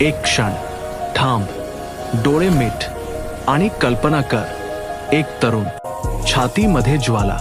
एक क्षण थांब डोळे मीठ आणि कल्पना कर. एक तरुण छातीमध्ये ज्वाला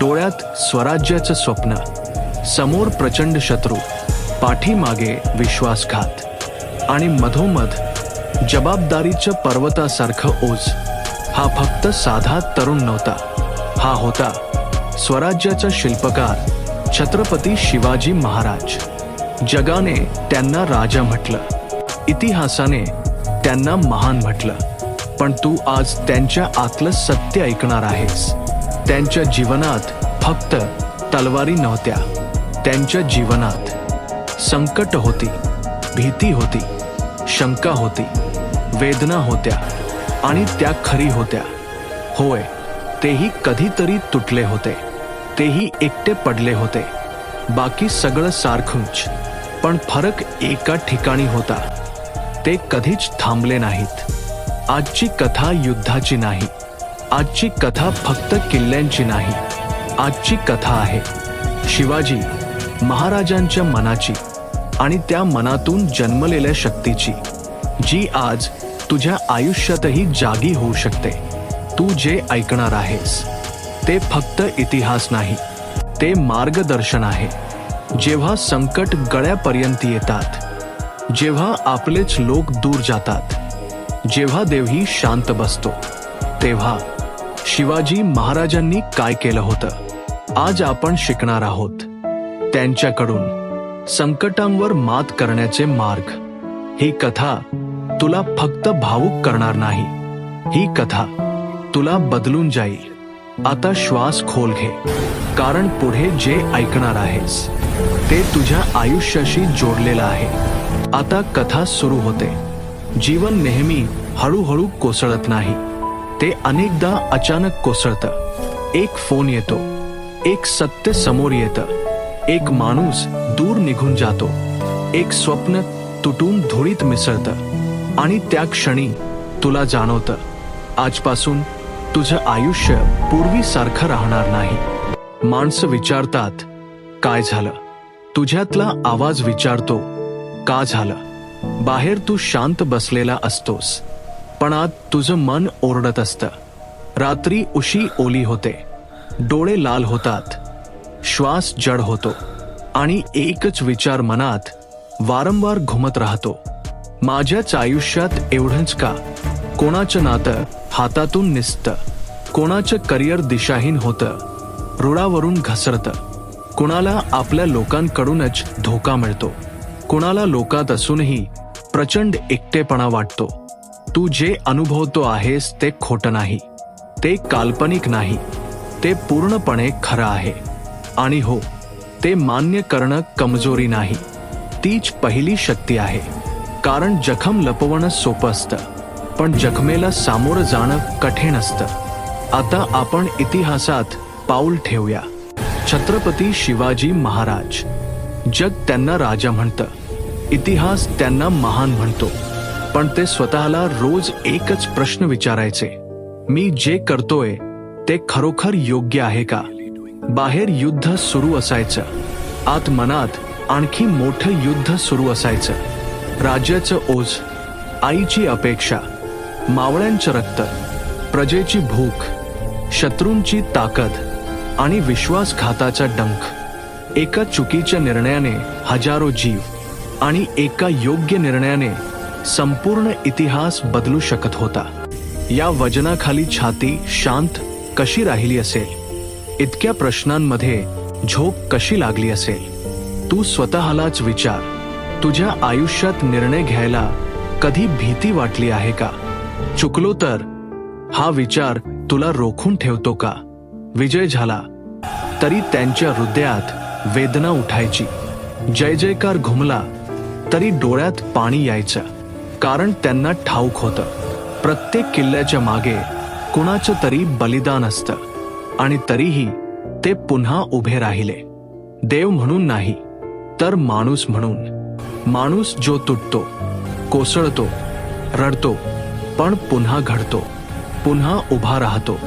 डोळ्यात स्वराज्याचं स्वप्न समोर प्रचंड शत्रू पाठीमागे विश्वासघात आणि मधोमध जबाबदारीच्या पर्वतासारखं ओझ. हा फक्त साधा तरुण नव्हता. हा होता स्वराज्याचा शिल्पकार छत्रपती शिवाजी महाराज. जगाने त्यांना राजा म्हटलं. इतिहासाने त्यांना महान म्हटलं. पण तू आज त्यांच्या आतलं सत्य ऐकणार आहेस. त्यांच्या जीवनात फक्त तलवारी नव्हत्या. त्यांच्या जीवनात संकट होती भीती होती शंका होती वेदना होत्या आणि त्या खरी होत्या. होय तेही कधीतरी तुटले होते. तेही एकटे पडले होते. बाकी सगळं सारखंच पण फरक एका ठिकाणी होता. ते कधीच थांबले नाहीत. आजची कथा युद्धाची नाही. आजची कथा फक्त किल्ल्यांची नाही. आजची कथा आहे. शिवाजी महाराजांच्या मनाची आणि त्या मनातून जन्मलेल्या शक्तीची जी आज तुझ्या आयुष्यातही जागी होऊ शकते. तू जे ऐकणार आहेस ते फक्त इतिहास नाही. ते मार्गदर्शन आहे. जेव्हा संकट गळ्यापर्यंत येतात जेव्हा आपलेच लोक दूर जातात जेव्हा देवही शांत बसतो तेव्हा शिवाजी महाराजांनी काय केलं होतं? आज आपण शिकणार आहोत. त्यांच्याकडून संकटांवर मात करण्याचे मार्ग. ही कथा तुला फक्त भावुक करणार नाही. ही कथा तुला बदलून जाईल. आता श्वास खोल घे. कारण पुढे जे ऐकणार आहेस ते तुझ्या आयुष्याशी जोडलेलं आहे. आता कथा सुरू होते. जीवन नेहमी हळूहळू कोसळत नाही. ते अनेकदा अचानक कोसळतं. एक फोन येतो. एक सत्य समोर येतं. एक माणूस दूर निघून जातो. एक स्वप्न तुटून धुळीत मिसळतं. आणि त्या क्षणी तुला जाणवतं. आजपासून तुझं आयुष्य पूर्वीसारखं राहणार नाही. माणसं विचारतात काय झालं? तुझ्यातला आवाज विचारतो का झालं? बाहेर तू शांत बसलेला असतोस पण आत तुझं मन ओरडत असतं. रात्री उशी ओली होते. डोळे लाल होतात. श्वास जड होतो. आणि एकच विचार मनात वारंवार घुमत राहतो. माझ्याच आयुष्यात एवढंच का? कोणाचं नातं हातातून निसतं. कोणाचं करिअर दिशाहीन होतं. रुळावरून घसरतं. कुणाला आपल्या लोकांकडूनच धोका मिळतो. कुणाला लोकात असूनही प्रचंड एकटेपणा वाटतो. तू जे अनुभवतो आहेस ते खोटं नाही. ते काल्पनिक नाही. ते पूर्णपणे खरं आहे. आणि हो ते मान्य करणं कमजोरी नाही. तीच पहिली शक्ती आहे. कारण जखम लपवणं सोपं असतं. पण जखमेला सामोरं जाणं कठीण असतं. आता आपण इतिहासात पाऊल ठेवूया. छत्रपती शिवाजी महाराज. जग त्यांना राजा म्हणतं. इतिहास त्यांना महान म्हणतो. पण ते स्वतःला रोज एकच प्रश्न विचारायचे. मी जे करतोय ते खरोखर योग्य आहे का? बाहेर युद्ध सुरू असायचं. आत मनात आणखी मोठं युद्ध सुरू असायचं. राज्याचं ओझ आईची अपेक्षा मावळ्यांचं रक्त प्रजेची भूक शत्रूंची ताकद आणि विश्वासघाताचा डंख. एका चुकीच्या निर्णयाने हजारो जीव आणि एका योग्य निर्णयाने संपूर्ण इतिहास बदलू शकत होता. या वजनाखाली छाती शांत कशी राहिली असेल? इतक्या प्रश्नांमध्ये झोप कशी लागली असेल? तू स्वतःलाच विचार. तुझ्या आयुष्यात निर्णय घ्यायला कधी भीती वाटली आहे का? चुकलो तर? हा विचार तुला रोखून ठेवतो का? विजय झाला. तरी त्यांच्या हृदयात वेदना उठायची. जय जयकार घुमला तरी डोळ्यात पाणी यायचं. कारण त्यांना ठाऊक होतं. प्रत्येक किल्ल्याच्या मागे कुणाचं तरी बलिदान असतं. आणि तरीही ते पुन्हा उभे राहिले. देव म्हणून नाही तर माणूस म्हणून. माणूस जो तुटतो कोसळतो रडतो पण पुन्हा घडतो पुन्हा उभा राहतो.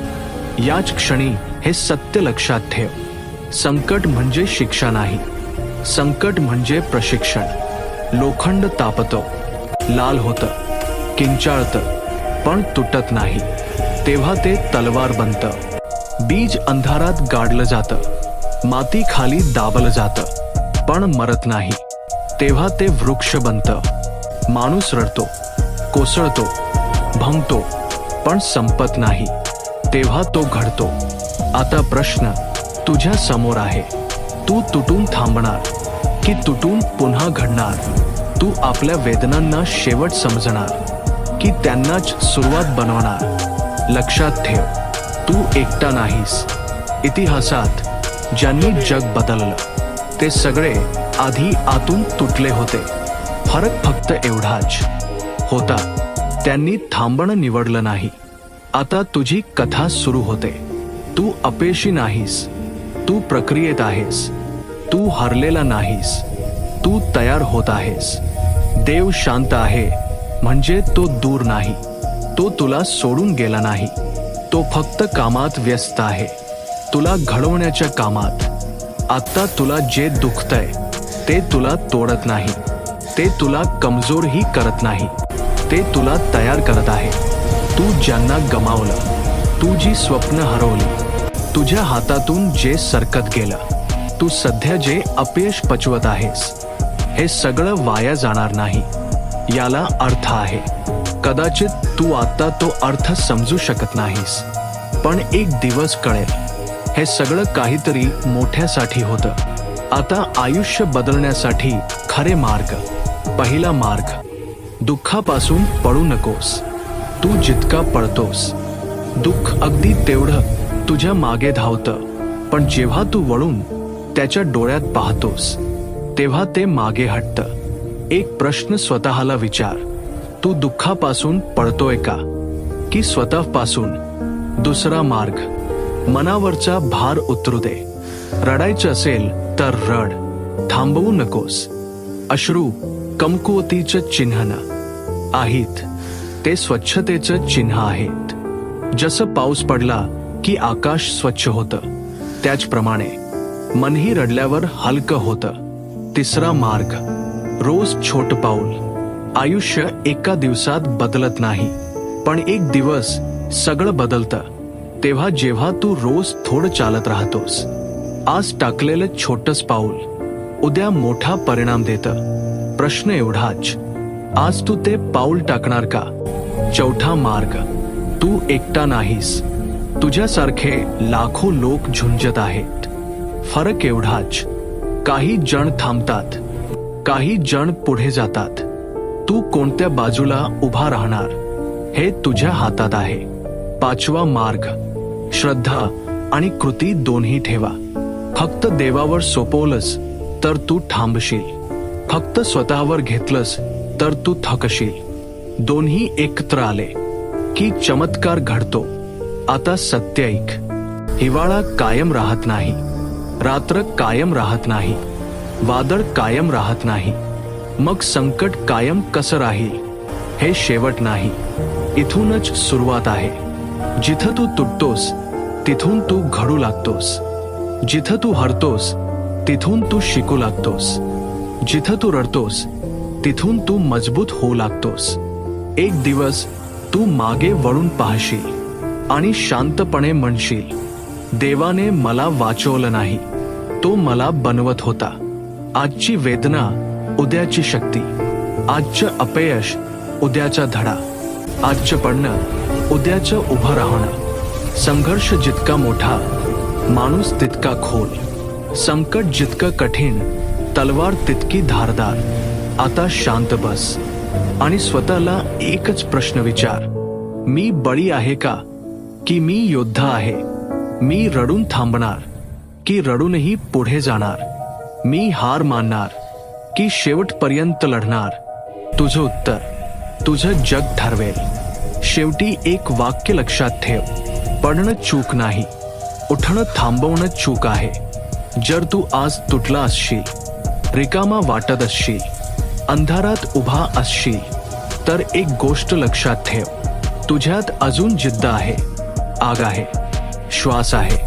याच क्षणी हे सत्य लक्षात ठेव. संकट म्हणजे शिक्षा नाही संकट म्हणजे प्रशिक्षण. लोखंड तापतो. लाल होतं. किंचाळतं. पण तुटत नाही. तेव्हा ते तलवार बनतं. बीज अंधारात गाडलं जातं. माती खाली दाबलं जातं. पण मरत नाही. तेव्हा ते वृक्ष बनतं. माणूस रडतो. कोसळतो. भंगतो. पण संपत नाही. तेव्हा तो घडतो. आता प्रश्न तुझ्या समोर आहे. तू तुटून थांबणार की तुटून पुन्हा घडणार. तू आपल्या वेदनांना शेवट समजणार की त्यांनाच सुरुवात बनवणार. लक्षात ठेव तू एकटा नाहीस. इतिहासात ज्यांनी जग बदललं ते सगळे आधी आतून तुटले होते. फरक फक्त एवढाच. होता त्यांनी थांबणं निवडलं नाही. आता तुझी कथा सुरू होते. तू अपयशी नाहीस. तू प्रक्रियेत आहेस. तू हरलेला नाहीस. तू तयार होत आहेस. देव शांत आहे म्हणजे तो दूर नाही. तो तुला सोडून गेला नाही. तो फक्त कामात व्यस्त आहे. तुला घडवण्याच्या कामात. आत्ता तुला जे दुखतंय ते तुला तोडत नाही. ते तुला कमजोरही करत नाही. ते तुला तयार करत आहे. तू ज्यांना गमावलं तू जी स्वप्न हरवली तुझ्या हातातून जे सरकत गेलं तू सध्या जे अपयश पचवत आहेस हे सगळं वाया जाणार नाही. याला अर्थ आहे. कदाचित तू आता तो अर्थ समजू शकत नाहीस. पण एक दिवस कळेल. हे सगळं काहीतरी मोठ्यासाठी होतं. आता आयुष्य बदलण्यासाठी खरे मार्ग पहिला मार्ग दुःखापासून पडू नकोस. तू जितका पडतोस दुःख अगदी तेवढं तुझ्या मागे धावतं. पण जेव्हा तू वळून त्याच्या डोळ्यात पाहतोस तेव्हा ते मागे हटतं. एक प्रश्न स्वतःला विचार. तू दुःखापासून पडतोय का? की स्वतःपासून? दुसरा मार्ग. मनावरचा भार उतरू दे. रडायचं असेल तर रड. थांबवू नकोस. अश्रू कमकुवतीचं चिन्ह आहेत. ते स्वच्छतेचं चिन्ह आहेत. जसं पाऊस पडला की आकाश स्वच्छ होतं. त्याचप्रमाणे मनही रडल्यावर हलकं होतं. तिसरा मार्ग रोज छोट पाऊल. आयुष्य एका दिवसात बदलत नाही. पण एक दिवस सगळं बदलतं. तेव्हा जेव्हा तू रोज थोडं चालत राहतोस. आज टाकलेलं छोटस पाऊल उद्या मोठा परिणाम देतं. प्रश्न एवढाच आज तू ते पाऊल टाकणार का? चौथा मार्ग तू एकटा नाहीस. तुझ्यासारखे लाखो लोक झुंजत आहेत. फरक एवढाच काही जण थांबतात काही जण पुढे जातात. तू कोणत्या बाजूला उभा राहणार हे तुझ्या हातात आहे. पाचवा मार्ग श्रद्धा आणि कृती दोन्ही ठेवा. फक्त देवावर सोपवलंस तर तू थांबशील. फक्त स्वतःवर घेतलंस तर तू थकशील. दोन्ही एकत्र आले की चमत्कार घडतो. आता सत्य ऐक. हिवाळा कायम राहत नाही. रात्र कायम राहत नाही. वादळ कायम राहत नाही. मग संकट कायम कसं राहील? हे शेवट नाही. इथूनच सुरुवात आहे. जिथं तू तुटतोस तिथून तू घडू लागतोस. जिथं तू हरतोस तिथून तू शिकू लागतोस. जिथं तू रडतोस तिथून तू मजबूत होऊ लागतोस. एक दिवस तू मागे वळून पाहशील. आणि शांतपणे म्हणशील देवाने मला वाचवलं नाही तो मला बनवत होता. आजची वेदना उद्याची शक्ती. आजचं अपयश उद्याचा धडा. आजचं पडणं उद्याचं उभं राहणं. संघर्ष जितका मोठा माणूस तितका खोल. संकट जितकं कठीण तलवार तितकी धारदार. आता शांत बस. आणि स्वतःला एकच प्रश्न विचार मी बळी आहे का? की मी योद्धा आहे. मी रडून थांबणार की रडूनही पुढे जाणार. मी हार मानणार की शेवटपर्यंत लढणार. तुझं उत्तर तुझं जग ठरवेल. शेवटी एक वाक्य लक्षात ठेव. पडणं चूक नाही. उठणं थांबवणं चूक आहे. जर तू आज तुटला असशील रिकामा वाटत असशील अंधारात उभा असशील तर एक गोष्ट लक्षात ठेव. तुझ्यात अजून जिद्द आहे. आग आहे श्वास आहे.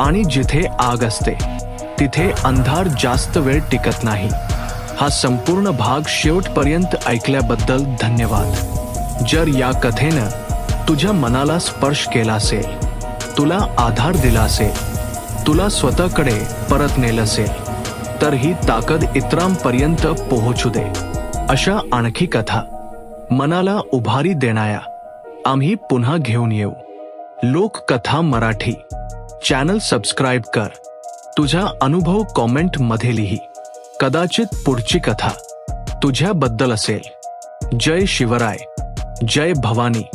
आणि जिथे आग असते तिथे अंधार जास्त वेळ टिकत नाही. हा संपूर्ण भाग शेवटपर्यंत ऐकल्याबद्दल धन्यवाद. जर या कथेनं तुझ्या मनाला स्पर्श केला असेल तुला आधार दिला असेल तुला स्वतःकडे परत नेलं असेल तर ही ताकद इतरांपर्यंत पोहोचू दे. अशा आणखी कथा. मनाला उभारी देणाऱ्या. आम्ही पुन्हा घेऊन येऊ. लोककथा मराठी. चॅनल सबस्क्राईब कर. तुझा अनुभव कॉमेंटमध्ये लिही. कदाचित पुढची कथा तुझ्याबद्दल असेल. जय शिवराय. जय भवानी.